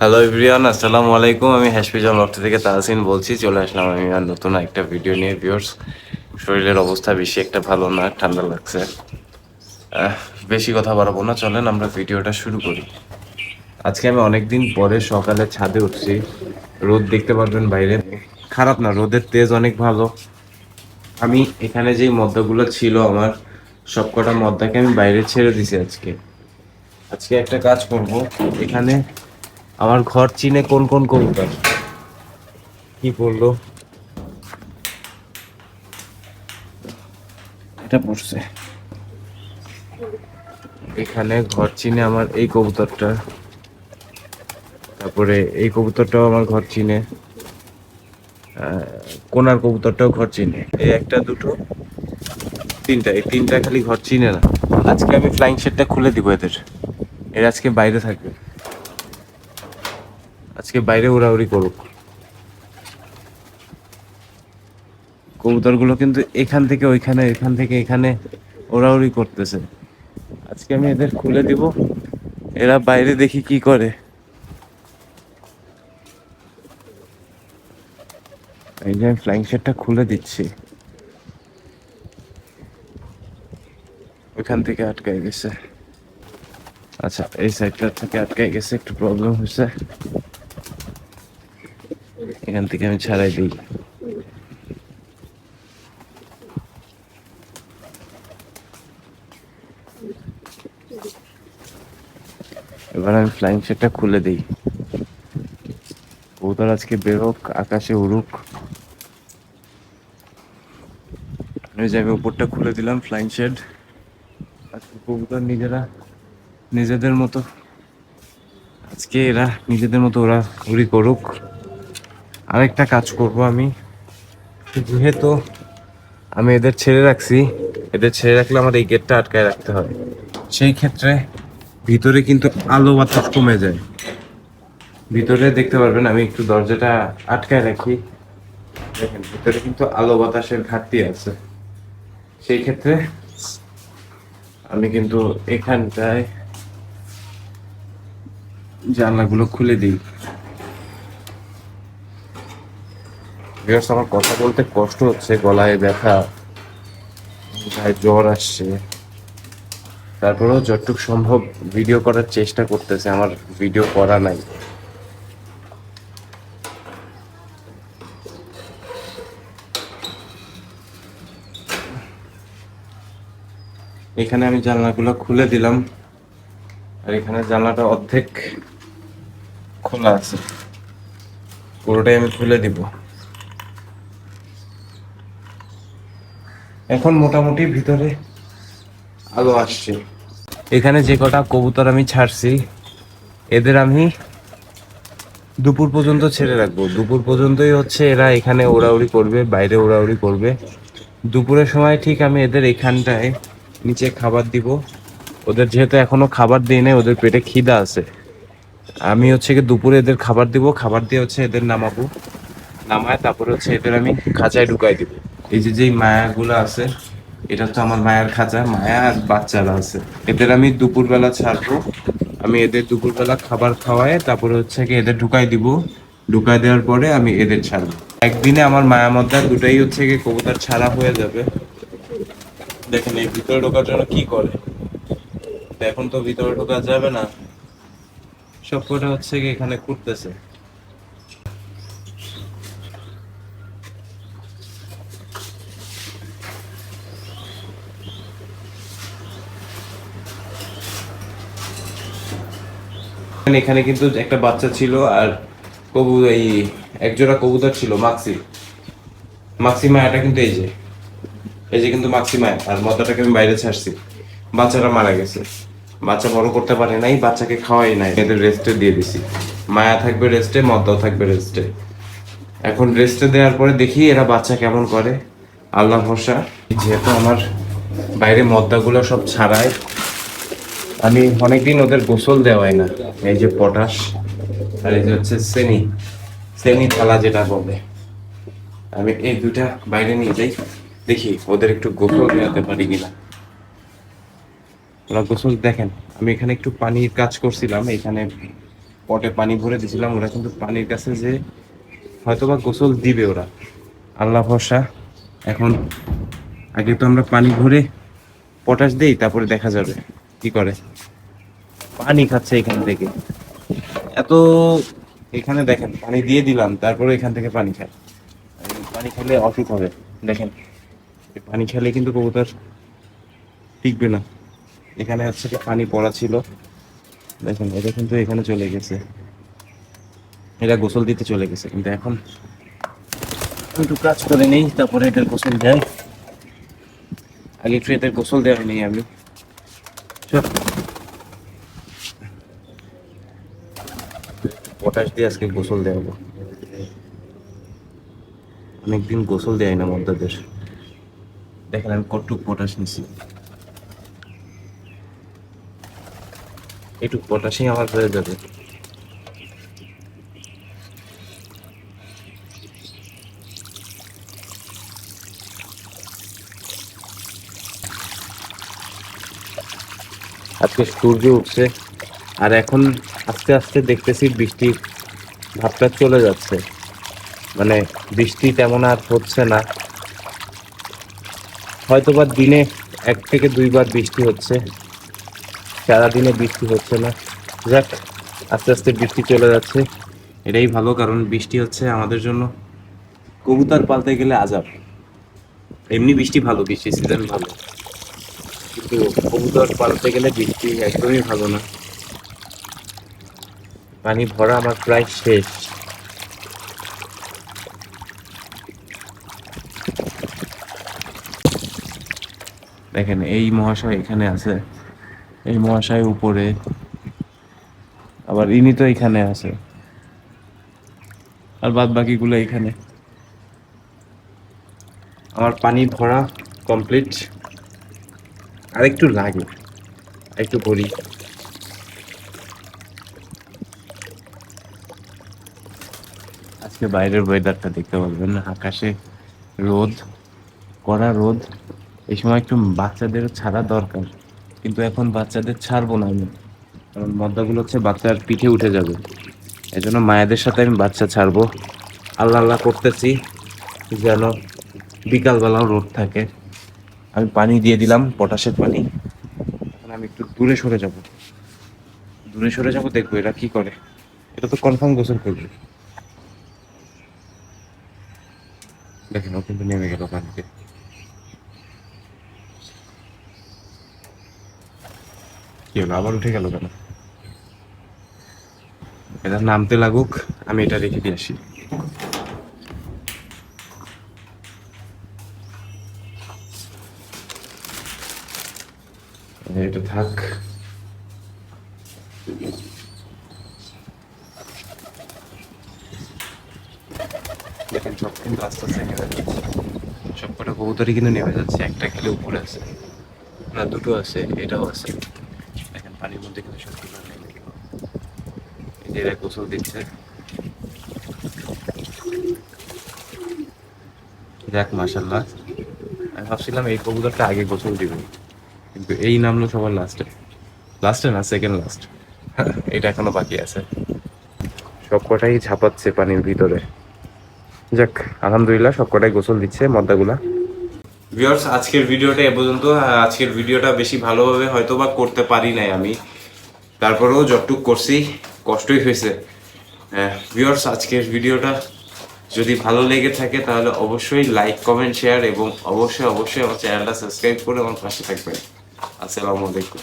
Hello everyone আসসালামু আলাইকুম আমি হ্যাশপিজন লফট থেকে তাহসিন বলছি। চলে আসলাম আমি আর নতুন একটা ভিডিও নিয়ে ভিউয়ার্স শরীরের অবস্থা বেশি একটা ভালো না, ঠান্ডা লাগছে। বেশি কথা বাড়াবো না। চলেন আমরা ভিডিওটা শুরু করি। আজকে আমি অনেকদিন পরে সকালে ছাদে উঠছি। রোদ দেখতে পারবেন বাইরে। খারাপ না, রোদের তেজ অনেক ভালো। আমি এখানে যেই মদ্দাগুলো ছিল আমার, সবকটা মদ্দাকে আমি বাইরে ছেড়ে দিছি আজকে। আজকে একটা কাজ করব। এখানে আমার ঘর চিনে কোন কোন কবুতর কি বলল? এটা পড়ছে। এখানে ঘর চিনে আমার এই কবুতরটা। তারপরে এই কবুতরটাও আমার ঘর চিনে। আহ, কোনার কবুতরটাও ঘর চিনে। এই একটা দুটো তিনটা। এই তিনটা খালি ঘর চিনে না। আজকে আমি ফ্লাইং শেডটা খুলে দিব এদের। এর আজকে বাইরে থাকবে। আজকে বাইরে উড়াউড়ি করুক কবুতরগুলো কিন্তু এখান থেকে ওইখানে, এখান থেকে এখানে ওড়াউড়ি করতেছে। আজকে আমি এদের খুলে দিব। এরা বাইরে দেখি কি করে। এই যে ফ্লাইং শেডটা খুলে দিচ্ছি। ওইখান থেকে আটকাই গেছে। আচ্ছা এই সাইডটা থেকে আটকাই গেছে, একটু প্রবলেম হয়েছে। এখান থেকে আমি ছাড়াই দিই। এবার আমি ফ্লাইং শেডটা খুলে দিই। কবুতর আজকে বেরোক, আকাশে উড়ুক। যে আমি উপরটা খুলে দিলাম ফ্লাইং শেড আজকে কবুতর নিজেরা, নিজেদের মতো। আজকে এরা নিজেদের মতো ওরা ঘুরি করুক। আরেকটা কাজ করব আমি। যেহেতু আমি এদের ছেড়ে রাখছি, এদের ছেড়ে রাখলে আমার এই গেটটা আটকায় রাখতে হয় সেই ক্ষেত্রে ভিতরে কিন্তু আলো বাতাস কমে যায়। ভিতরে দেখতে পারবেন, আমি একটু দরজাটা আটকায় রাখি। দেখেন, ভিতরে কিন্তু আলো বাতাসের ঘাটতি আছে। সেই ক্ষেত্রে আমি কিন্তু এখানটায় জানলাগুলো খুলে দিই। বিকজ আমার কথা বলতে কষ্ট হচ্ছে, গলায় ব্যথা, গায়ে জ্বর আসছে। তারপরেও যতটুকু সম্ভব ভিডিও করার চেষ্টা করতেছে, আমার ভিডিও করা নাই। এখানে আমি জানলাগুলো খুলে দিলাম, আর এখানে জানলাটা অর্ধেক খোলা আছে। পুরোটাই আমি খুলে দিব। এখন মোটামুটি ভিতরে আলো আসছে। এখানে যে কটা কবুতর আমি ছাড়ছি, এদের আমি দুপুর পর্যন্ত ছেড়ে রাখব। দুপুর পর্যন্তই হচ্ছে এরা এখানে ওড়াউড়ি করবে, বাইরে ওড়াউড়ি করবে। দুপুরের সময় ঠিক আমি এদের এখানটায় নিচে খাবার দিব। ওদের যেহেতু এখনও খাবার দিই নাই, ওদের পেটে খিদা আছে। আমি হচ্ছে কি দুপুরে এদের খাবার দিব, খাবার দিয়ে হচ্ছে এদের নামাবো। নামায় তারপরে হচ্ছে এদের আমি খাঁচায় ঢুকাই দিব। এই যে, যেই মায়াগুলো আছে, এটা তো আমার মায়ের খাঁচা, মায়া আর বাচ্চারা আছে। এদের আমি দুপুরবেলা ছাড়বো। আমি এদের দুপুরবেলা খাবার খাওয়ায়, তারপরে হচ্ছে কি এদের ঢুকাই দিব। ঢুকাই দেওয়ার পরে আমি এদের ছাড়বো। একদিনে আমার মায়া মদ্দা দুটাই হচ্ছে কি কবুতর ছাড়া হয়ে যাবে। দেখেন এই ভিতরে ঢোকার জন্য কি করে? এখন তো ভিতরে ঢোকা যাবে না। সব কটা হচ্ছে কি এখানে ঘুরতেছে এখানে কিন্তু একটা বাচ্চা ছিল আর কবু এই একজোড়া কবুতর ছিল, মাক্সি। মাক্সি মায়াটা কিন্তু এই যে এই যে কিন্তু মাক্সি মায়া, আর মদ্দাটাকে আমি বাইরে ছাড়ছি। বাচ্চারা মারা গেছে। বাচ্চা বড় করতে পারে নাই, বাচ্চাকে খাওয়াই নাই। এদের রেস্টে দিয়ে দিছি। মায়া থাকবে রেস্টে মদ্দাও থাকবে রেস্টে এখন রেস্টে দেওয়ার পরে দেখি এরা বাচ্চা কেমন করে। আল্লাহ ভরসা। যেহেতু আমার বাইরে মদ্দাগুলো সব ছাড়ায়, আমি অনেকদিন ওদের গোসল দেওয়াই না। এই যে পটাশ আর এই যে হচ্ছে সেনি সেনি থালা যেটা বলে। আমি এই দুটা বাইরে নিয়ে যাই। দেখি, ওদের একটু গোসল দেওয়াতে পারি কিনা। ওরা গোসল দেখেন, আমি এখানে একটু পানির কাজ করছিলাম, এখানে পটে পানি ভরে দিয়েছিলাম। ওরা কিন্তু পানির কাছে যে হয়তো বা গোসল দিবে ওরা। আল্লাহ ভরসা, এখন আগে তো আমরা পানি ভরে পটাশ দেই, তারপরে দেখা যাবে কি করে। পানি খাচ্ছে এখান থেকে। এত এখানে দেখেন, পানি দিয়ে দিলাম, তারপরে এখান থেকে পানি খায় পানি খেলে অসুখ হবে। দেখেন পানি খেলে কিন্তু কবুতর টিকবে না। এখানে হচ্ছে পানি পড়া ছিল। দেখেন, এটা কিন্তু এখানে চলে গেছে। এটা গোসল দিতে চলে গেছে, কিন্তু এখন একটু কাজ করে নেই, তারপরে এটার গোসল দেয়। আগে একটু এদের গোসল দেওয়া হয়নি আমি। চল। পটাশ দিয়ে আজকে গোসল দেওয়াবো। অনেকদিন গোসল দেয় না মদ্দাদের দেখেন আমি কটুক পটাশ নিছি। একটু পটাশই আমার হয়ে যাবে। আজকে সূর্য উঠছে আর এখন আস্তে আস্তে দেখতেছি বৃষ্টির ভাবটা চলে যাচ্ছে। মানে বৃষ্টি তেমন আর হচ্ছে না। হয়তোবা দিনে এক থেকে দুইবার বৃষ্টি হচ্ছে। সারাদিনে বৃষ্টি হচ্ছে না। যাক, আস্তে আস্তে বৃষ্টি চলে যাচ্ছে। এটাই ভালো, কারণ বৃষ্টি হচ্ছে আমাদের জন্য কবুতর পালতে গেলে আজাব। এমনি বৃষ্টি ভালো বৃষ্টি সিজন ভালো। কিন্তু কবুতর পালতে গেলে বৃষ্টি একদমই ভালো না। পানি ভরা আমার প্রায় শেষ। দেখেন এই মহাশয় এখানে আছে। এই মহাশয় উপরে। আবার ইনি তো এখানে আছে। আর বাদ বাকিগুলো এখানে। আমার পানি ভরা কমপ্লিট। আর একটু লাগে একটু ভরি। আজকে বাইরের ওয়েদারটা দেখতে পারবেন না, আকাশে রোদ, কড়া রোদ। এই সময় একটু বাচ্চাদের ছাড়া দরকার, কিন্তু এখন বাচ্চাদের ছাড়বো না আমি, কারণ মদ্দাগুলো হচ্ছে বাচ্চার পিঠে উঠে যাবে। এই জন্য মায়েদের সাথে আমি বাচ্চা ছাড়বো। আল্লাহ আল্লাহ করতেছি, যেন বিকালবেলাও রোদ থাকে। আমি পানি দিয়ে দিলাম, পটাশের পানি। এখন আমি একটু দূরে সরে যাব। দূরে সরে যাব, দেখব এরা কি করে। এটা তো কনফার্ম গোসল করবে। দেখেন ও কিন্তু নেমে গেল পানিতে কি হলো আবার উঠে গেল কেন? এটা নামতে লাগুক আমি এটা রেখে দিয়ে আসি। এটা থাক দেখেন সব কিন্তু আস্তে আস্তে সবকটা কবুতরই কিন্তু নেমে যাচ্ছে, একটা খেলে উপরে আছে। না, দুটো আছে, এটাও আছে। দেখেন, পানির মধ্যে কিন্তু নেমে এই যে এরা দিচ্ছে। আমি ভাবছিলাম এই কবুতরটা আগে গোসল দিবে। কিন্তু এই নামলো সবার লাস্টে লাস্টে না সেকেন্ড লাস্ট এটা এখনও বাকি আছে। সব কটাই ঝাপাচ্ছে পানির ভিতরে। যাক, আলহামদুলিল্লাহ সব কটাই গোসল দিচ্ছে মদ্দাগুলা। ভিউয়ার্স আজকের ভিডিওটা এ পর্যন্ত আজকের ভিডিওটা বেশি ভালোভাবে হয়তো বা করতে পারি নাই আমি। তারপরেও যতটুক করছি, কষ্টই হয়েছে। ভিউয়ার্স আজকের ভিডিওটা যদি ভালো লেগে থাকে, তাহলে অবশ্যই লাইক কমেন্ট শেয়ার এবং অবশ্যই অবশ্যই আমার চ্যানেলটা সাবস্ক্রাইব করে আমার পাশে থাকবেন। আসসালামু আলাইকুম।